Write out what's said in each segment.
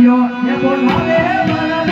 કનૈયો એ બોલાવે વરરાજા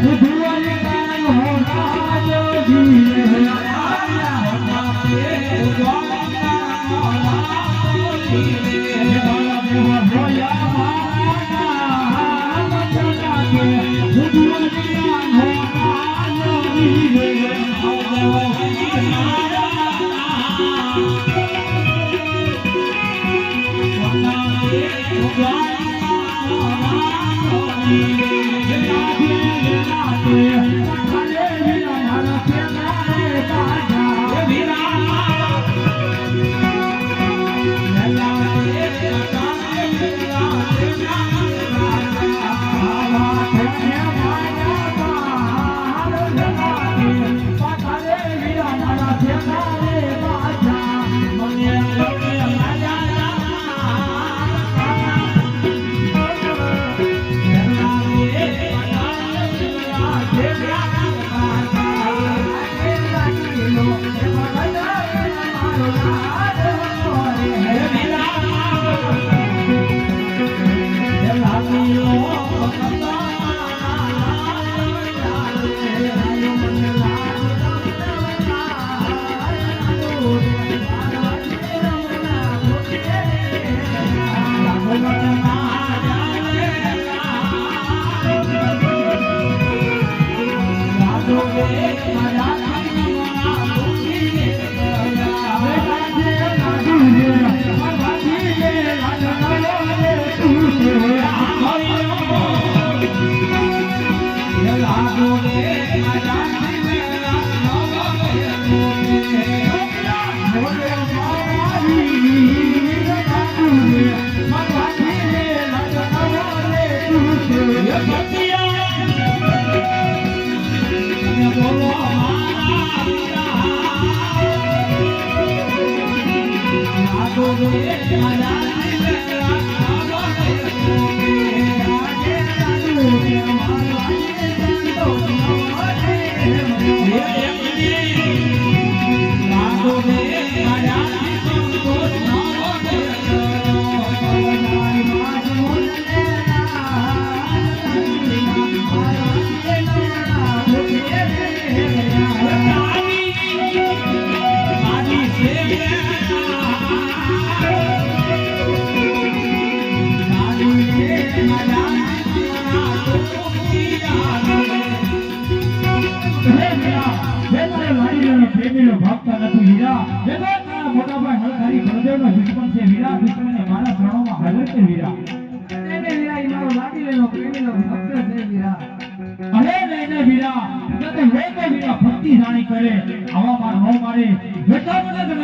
বুধুয়া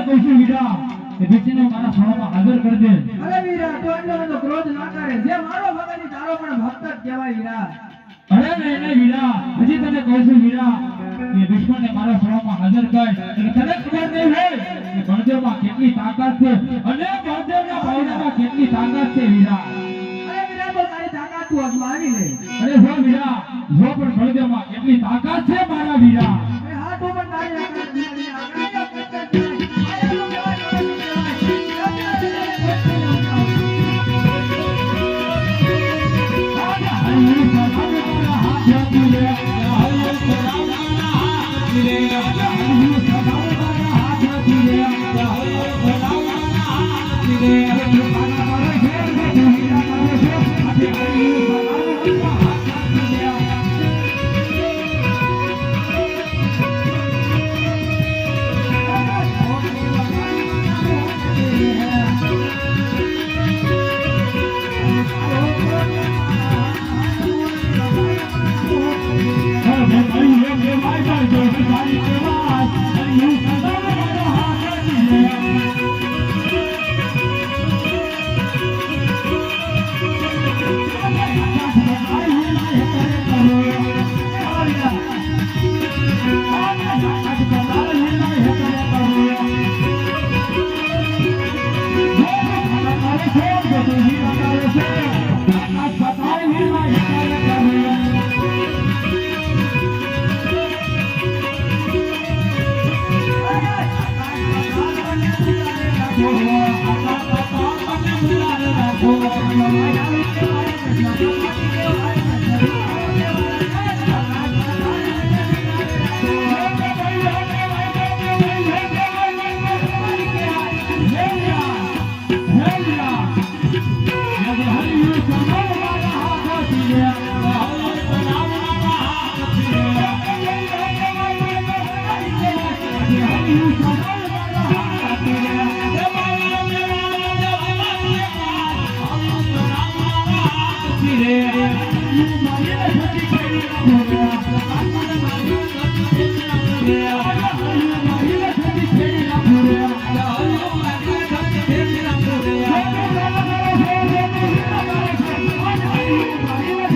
કહું છું વીરા કે દુશ્મને મારા ચરણોમાં હાજર કર દે. અરે વીરા તો એટલો બધો ક્રોધ ના કરે. જે મારો ભગત તારો પણ ભક્ત જ કહેવાય વીરા. અરે નઈને વીરા હજી તને કહું છું વીરા કે દુશ્મને મારા ચરણોમાં હાજર કર. એટલે તને ખબર નહીં હોય કે બળદેવમાં કેટલી તાકાત છે. અને બળદેવના ભાવનામાં કેટલી તાકાત છે વીરા. અરે વીરા તો તારી તાકાત તું અજમાવી લે. અરે હો વીરા જો પણ બળદેવમાં કેટલી તાકાત છે મારા વીરા. હા તો પણ તારી તાકાત અરે વીરા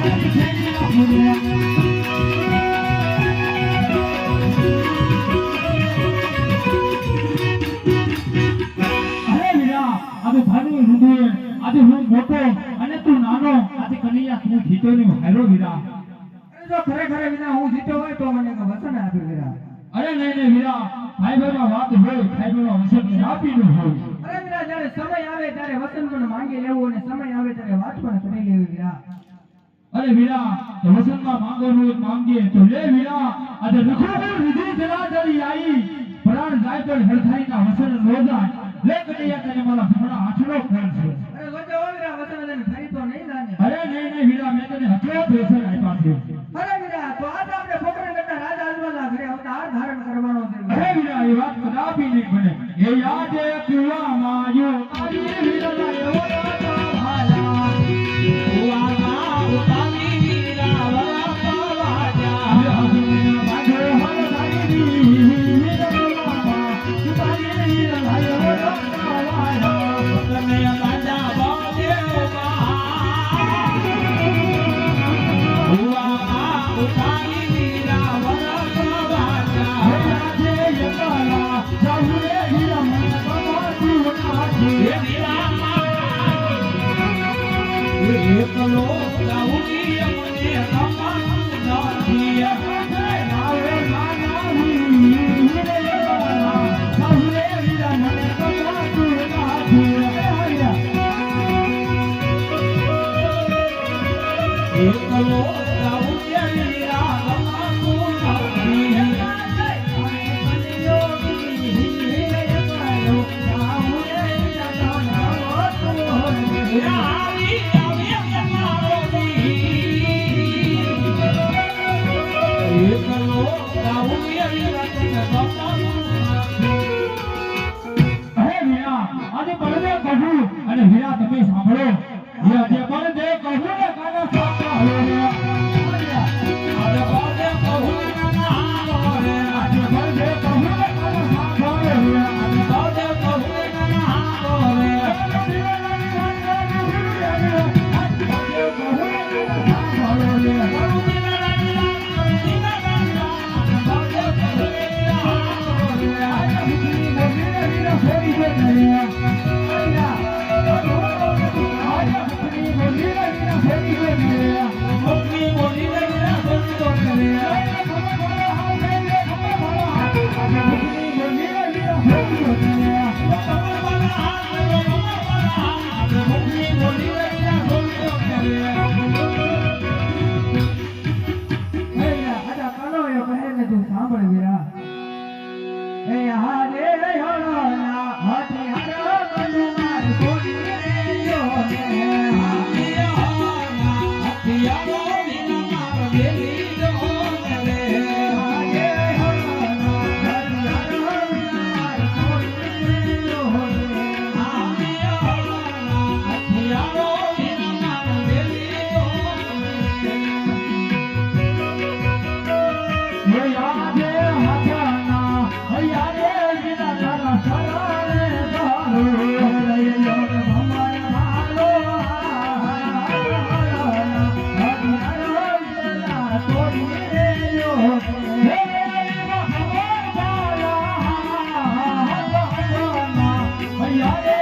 આજે હું જીતો હું જીત્યો હોય તો વસન આપ્યું અરે નહીં નહીં વીરા જ્યારે સમય આવે ત્યારે વચન પણ માંગી લેવું અને સમય આવે ત્યારે વાત પણ કરી લેવી વીરા અરે વીરા વસંતમાં માંગોનું એક માંગીએ તો લે વીરા આજે રખોડું વિધિ જલાજલી આઈ. પ્રાણ જાય તો હરખાઈના વસન રોજાય લે કડિયા તને મારા ભમણા હાથનો ફળ છે. અરે હો વીરા વસન તને ફરી તો નહીં જાણે અરે નહીં નહીં વીરા મેં તને હથલો પ્રેશર આપ્યા છે. Yeah. yeah, yeah.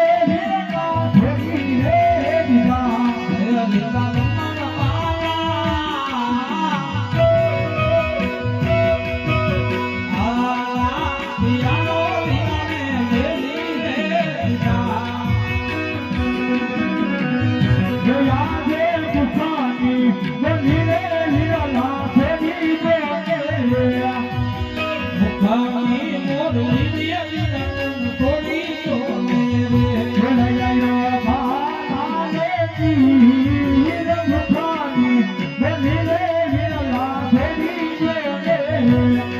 Thank you.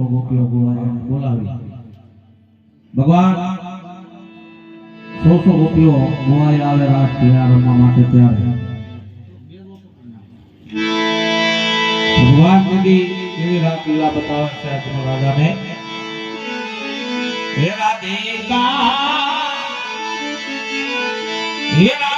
બતાવે સો સો ગોપીઓ બોલાવીને બોલાવી. ભગવાન સો સો ગોપીઓ મોવાઈ આવે રાસ ક્રીડા રમવા માટે ત્યારે ભગવાન દેવી એવી રાસલીલા બતાવે છે અદમા રાજાને, હે રાધિકા, હે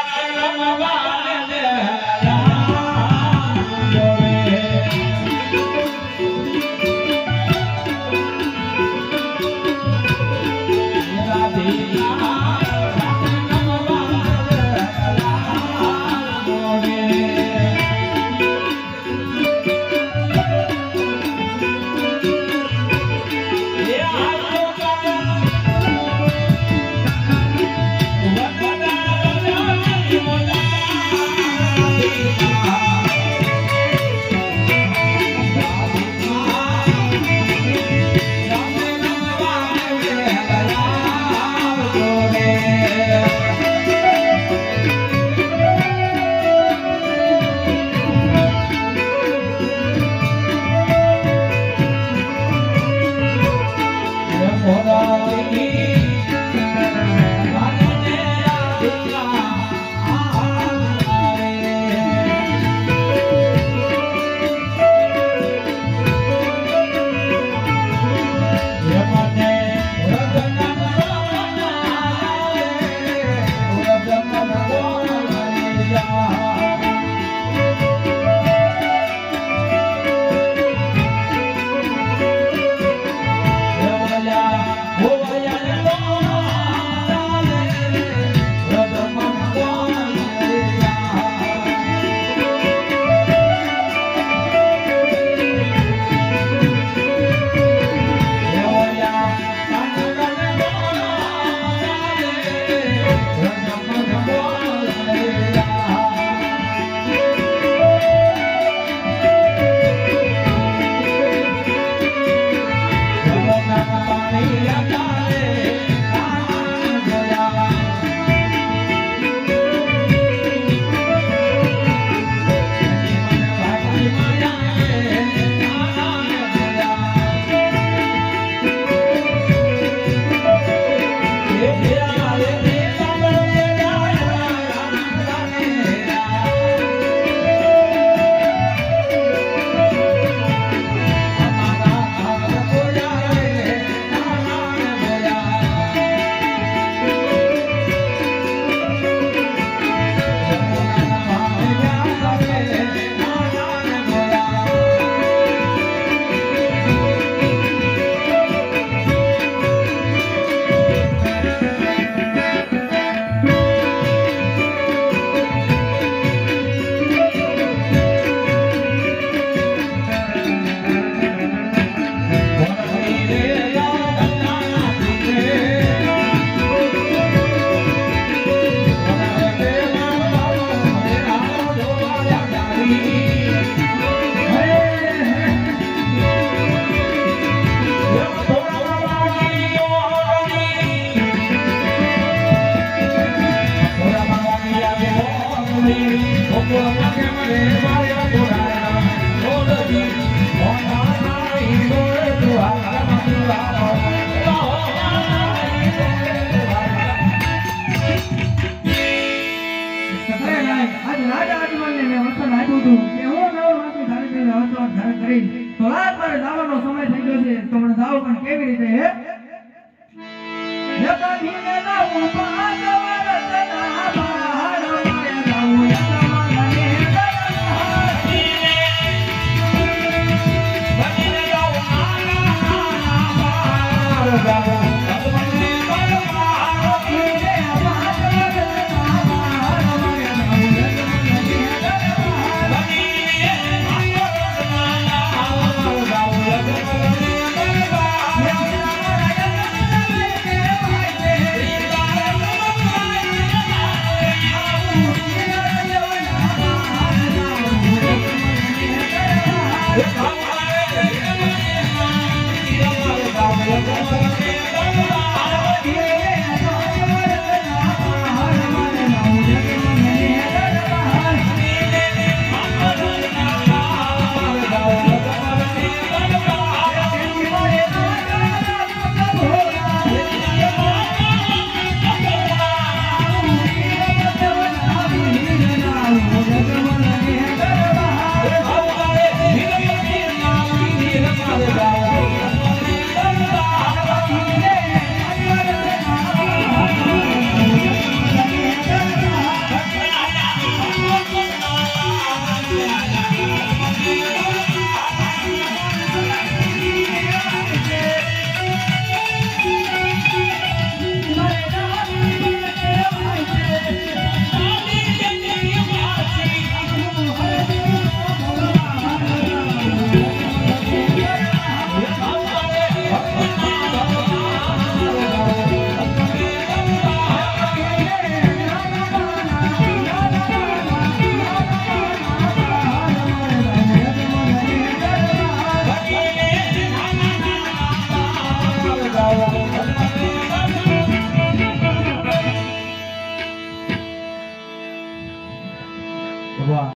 You can hear me now,